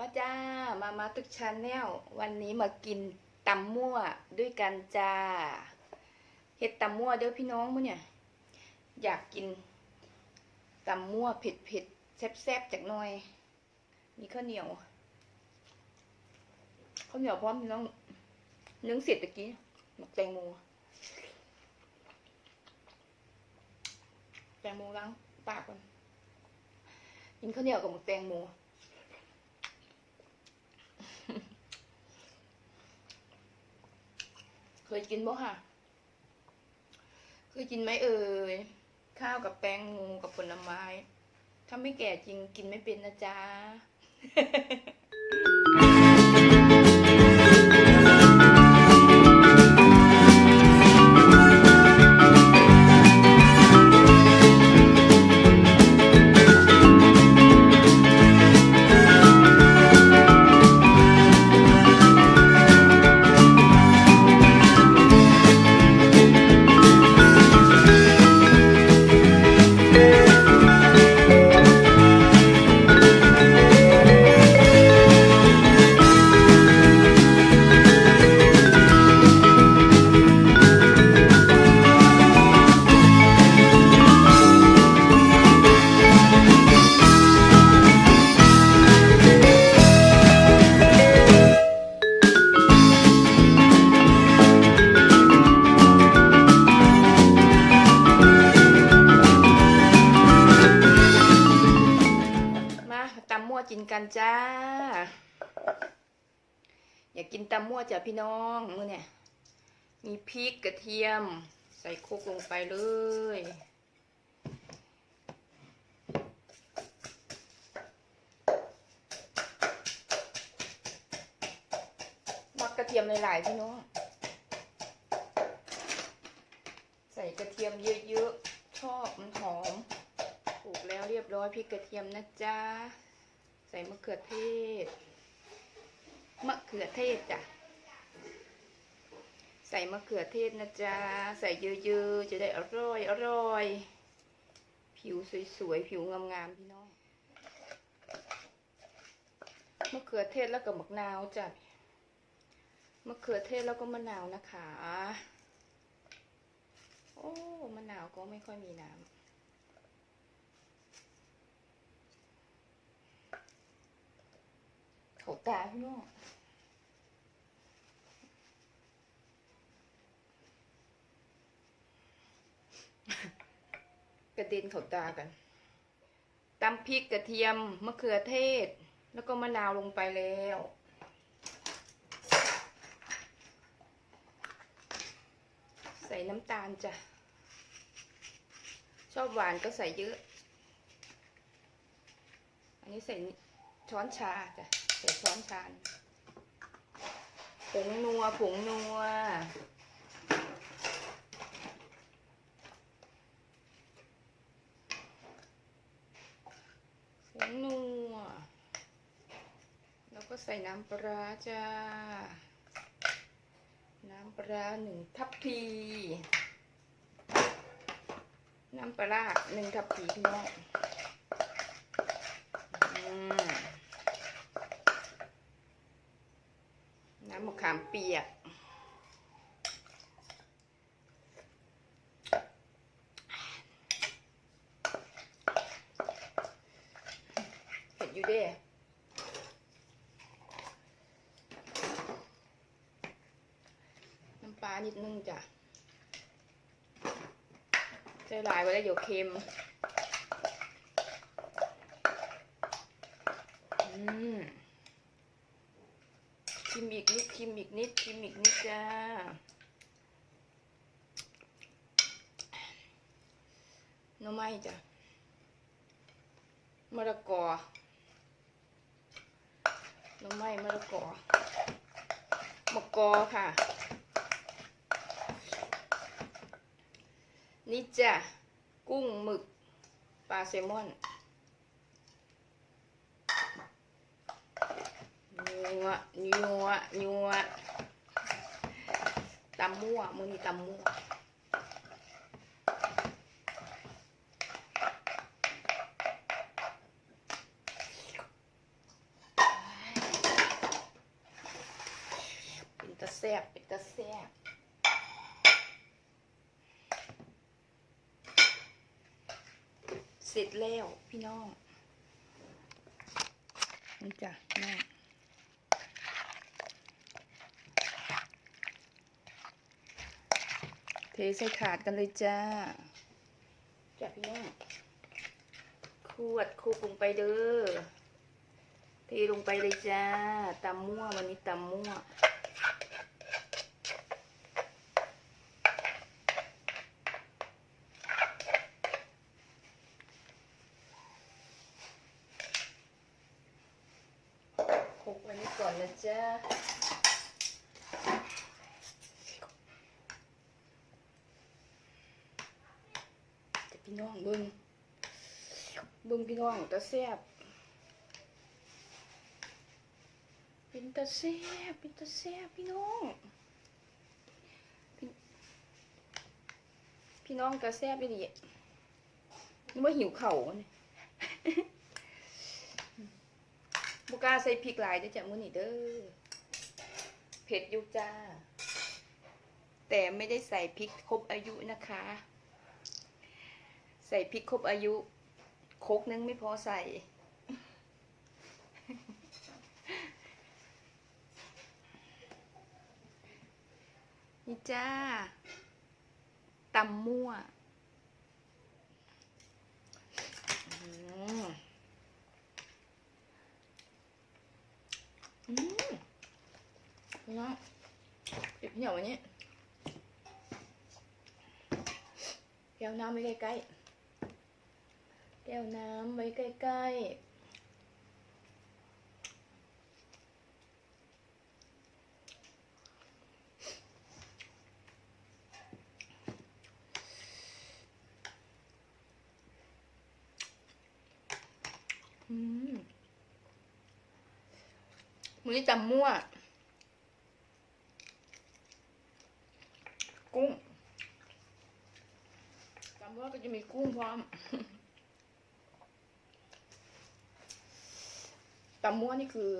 มาจ้ามามาตึกชาแนลวันนี้มากินตำมั่วด้วยกันจ้าเห็ดตำมั่วเด้อพี่น้องมื้อเนี่ย อยากกินตำมั่วเผ็ดเผ็ดๆแซ่บๆจากหน่อย มีข้าวเหนียวข้าวเหนียวพร้อมพี่น้องนึ่งเสร็จตะกี้หมักแตงโมแตงโมล้างปากก่อนกินข้าวเหนียวกับหมักแตงโม เคยกินบ่ค่ะ เคยกินไหมเอ่ย ข้าวกับแป้งงูกับผลไม้ ถ้าไม่แก่จริงกินไม่เป็นนะจ๊ะ กินตำมั่วจ้ะพี่น้องมือเนี่ยมีพริกกระเทียม ใส่โคกลงไปเลยมักกระเทียมหลายๆพี่น้อง ใส่กระเทียมเยอะๆ ชอบมันหอมปลูกแล้วเรียบร้อยพริกกระเทียมนะจ๊ะ ใส่มะเขือเทศ มะเขือเทศจ้ะ ใส่มะเขือเทศนะจ๊ะ ใส่เยอะๆ จะได้อร่อยอร่อย ผิวสวยๆ ผิวงามๆ พี่น้อง มะเขือเทศแล้วก็มะนาวจ้ะ มะเขือเทศแล้วก็มะนาวนะคะ โอ้ มะนาวก็ไม่ค่อยมีน้ำ เขาตาพี่น้องกระเด็นเขาตากันตำพริกกระเทียมมะเขือเทศ แล้วก็มะนาวลงไปแล้วใส่น้ำตาลจ้ะ ชอบหวานก็ใส่เยอะ อันนี้ใส่ ช้อนชาจ้ะใส่ช้อนชาผงนัวผงนัวผงนัว แล้วก็ใส่น้ำปลาจ้า น้ำปลาหนึ่งทัพพี น้ำปลาร้าหนึ่งทัพพีพี่น้อง อืมน้ำมะ ขามเปียกเผ็ดอยู่เด้น้ำปลานิดนึงจ้ะใจหลายไว้แล้วเดี๋ยวเค็ม อืมชิม อีกนิดชิมอีกนิดชิมอีกนิดจ้าหน่อไม้จ้ะมะละกอหน่อไม้มะละกอมะกอค่ะ นี่จ้ะกุ้งหมึกปลาแซลมอน นัวนัวนัวตำมั่วมือนี่ตำมั่วเป็นตะแซบเป็นตะแซบเสร็จแล้วพี่น้องนี่จ้ะแม่ เทใส่ถาดกันเลยจ้าจ้ะพี่น้องขวดคูปรุงไปเด้อเทลงไปเลยจ้าตำมั่ววันนี้ตำมั่วคลุกไว้นี่ก่อนนะจ๊ะแต่พี่น้อง เบิ้งเบิ้งพี่น้องตาแซ่บเป็นตาแซ่บเป็นตาแซ่บพี่น้องพี่น้องตาแซ่บไปดินี่ว่าหิวเข่าเนี่ยบุก้าใส่พริกหลายเด้จ้ะมื้อนี้เด้อเผ็ดอยู่จ้า แต่ไม่ได้ใส่พริกครบอายุนะคะ ใส่พริกครบอายุโคกนึงไม่พอใส่ นี่จ้าตำมั่วอืมอืมนะเดี๋ยวพี่เหนียววันนี้แก้วน้ำไว้ใกล้ๆ แก้วน้ำไว้ใกล้ๆอืมมือนี้จำมั่ว กุ้งจำว่าก็จะมีกุ้งพร้อม ตำมั่วนี่คือ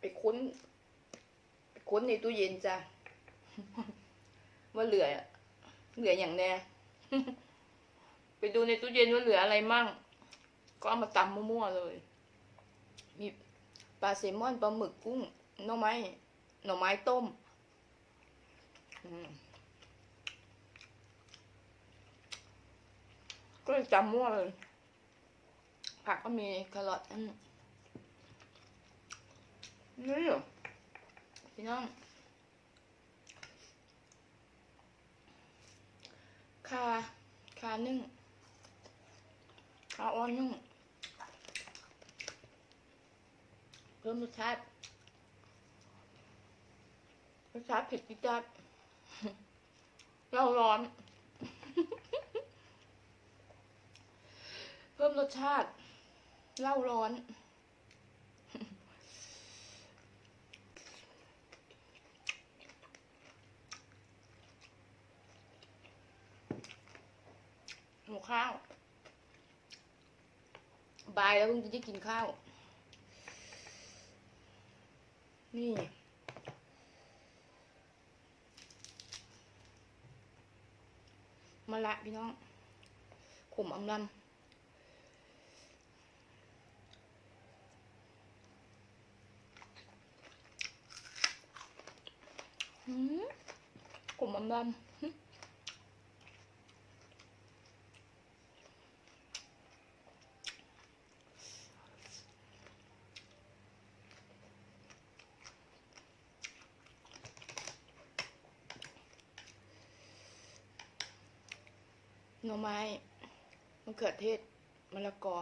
ไปค้นไปค้นในตู้เย็นจ้ะว่าเหลือ เหลืออย่างแน่ไปดูในตู้เย็นว่าเหลืออะไรมั่ง ก็เอามาตำมั่วๆเลย มีปลาแซลมอนปลาหมึกกุ้งหน่อไม้หน่อไม้ต้มอืมก็เลยจำมั่วเลย ผักก็มีแครอทอืมนี่เหรอพี่น้อง คา คานึ่ง คาอ้อนนึ่งเพิ่มรสชาติรสชาติเผ็ดจี๊ดจัดเราร้อน เพิ่มรสชาติ เหล้าร้อน หมูข้าว บายแล้วเพิ่งจะได้กินข้าว นี่มาละพี่น้องขมอำลำ หืมขมอำลำหึหน่อไม้มะเขือเทศมะละกอ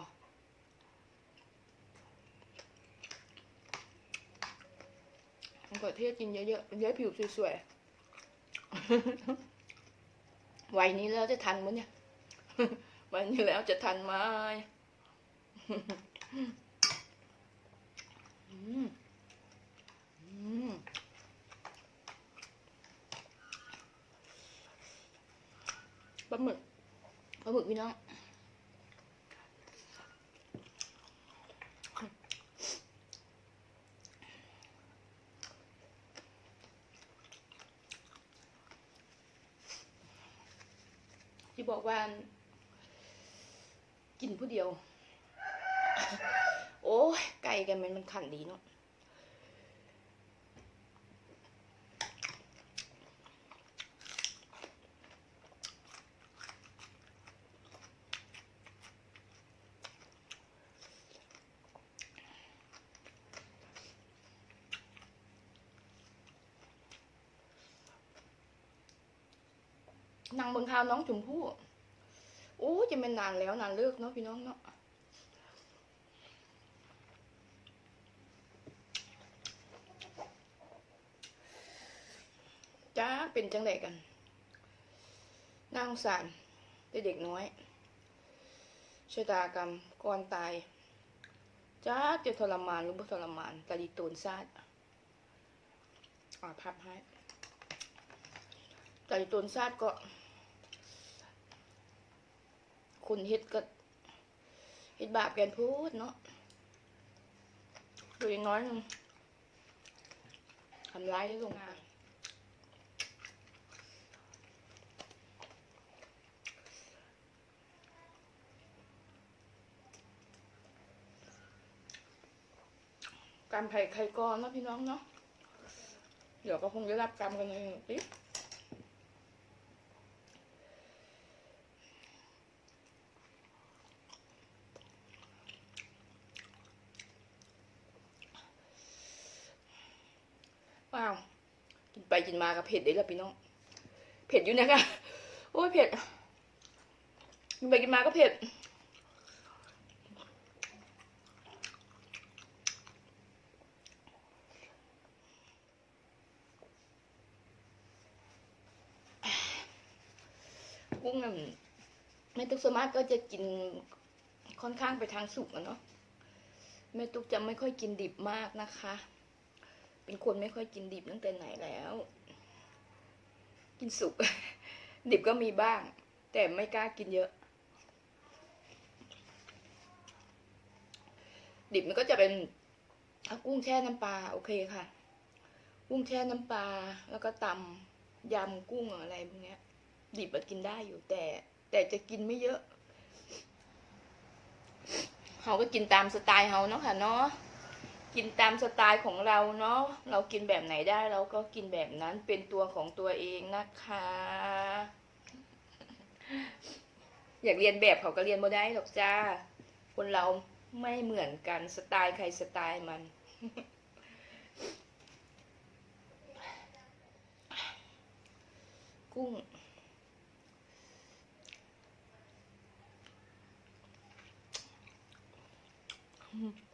มะเขือเทศกินเยอะๆเยอะผิวสวยๆวัยนี้แล้วจะทันมั้ยเนี่ยวัยนี้แล้วจะทันไหมอืมอืมปลาหมึกปลาหมึกพี่น้อง บอกว่า กินผู้เดียว โอ้ไก่กันมันมันขันดีเนาะ นางเบิงข่าวน้องชมพู่โอ้จะเป็นนานแล้วนานเลิกเนาะพี่น้องเนาะจ้าเป็นจังไดกันนางสารเด็กน้อยชะตากรรมก่อนตายจ้าจะทรมานหรือบ่ทรมานกะดีโตนซาดอ่าพับให้กะดีโตนซาดก็ คุณเฮ็ดก็เฮ็ดบาปกันพูดเนาะตัวน้อยนึงทำร้ายได้ลงมาการไผ่ไข่กอนเนาะพี่น้องเนาะเดี๋ยวก็คงจะรับกรรมกันเลยสิว้าว กิ นมากับเผ็ดเด้ละพี่น้อง เผ็ดอยู่นะคะโอ้ยเผ็ดกินไปกินมาก็เผ็ดกุ้งน่ะแม่ตุ๊กสวนมากก็จะกินค่อนข้างไปทางสุกอะเนาะแม่ตุ๊กจะไม่ค่อยกินดิบมากนะคะ เป็นคนไม่ค่อยกินดิบตั้งแต่ไหนแล้ว กินสุก ดิบก็มีบ้าง แต่ไม่กล้ากินเยอะ ดิบมันก็จะเป็นกุ้งแช่น้ำปลาโอเคค่ะ กุ้งแช่น้ำปลาแล้วก็ตำยำกุ้งอะไรพวกนี้ดิบอะกินได้อยู่แต่ แต่จะกินไม่เยอะเขาก็กินตามสไตล์เขาเนาะค่ะเนาะ กินตามสไตล์ของเราเนาะเรากินแบบไหนได้เราก็กินแบบนั้นเป็นตัวของตัวเองนะคะ อยากเรียนแบบเขาก็เรียนไม่ได้หรอกจ้า คนเราไม่เหมือนกันสไตล์ใครสไตล์มันกุ้งอ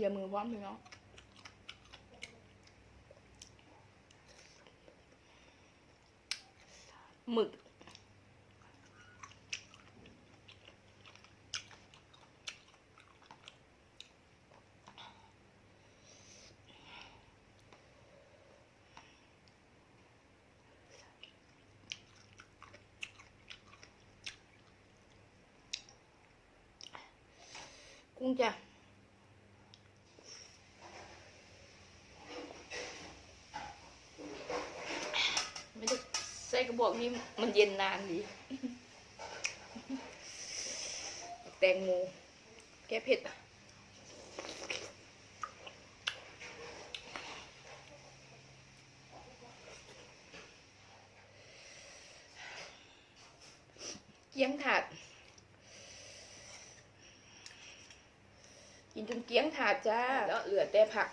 ย่ามือพร้อมเลยเนาะหมึกกุ้งจ้ะ ไม่ได้ใส่ กระบอกนี่มันเย็นนานดี แตงโมแก้เผ็ดเกี๊ยงถาด กินจนเกี๊ยงถาดจ้า แล้วเหลือแต่ผัก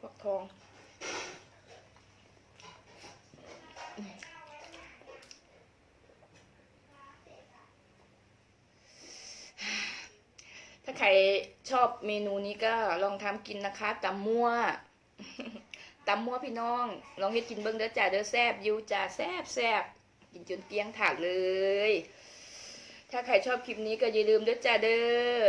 ฟักทอง ถ้าใครชอบเมนูนี้ก็ลองทำกินนะคะตำมั่วตำมั่วพี่น้อง ลองให้กินเบิ้งเด้อจ้าเด้อแซบยูจ้าแซบแซบกินจนเกลี้ยงถาดเลย ถ้าใครชอบคลิปนี้ก็อย่าลืมเด้อจ้าเด้อ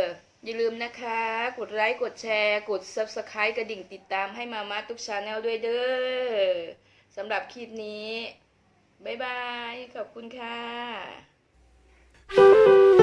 อย่าลืมนะคะ กดไลค์กดแชร์ กด subscribe กระดิ่งติดตามให้มามาทุกชาแนลด้วยเด้อสำหรับคลิปนี้ บ๊ายบาย ขอบคุณค่ะ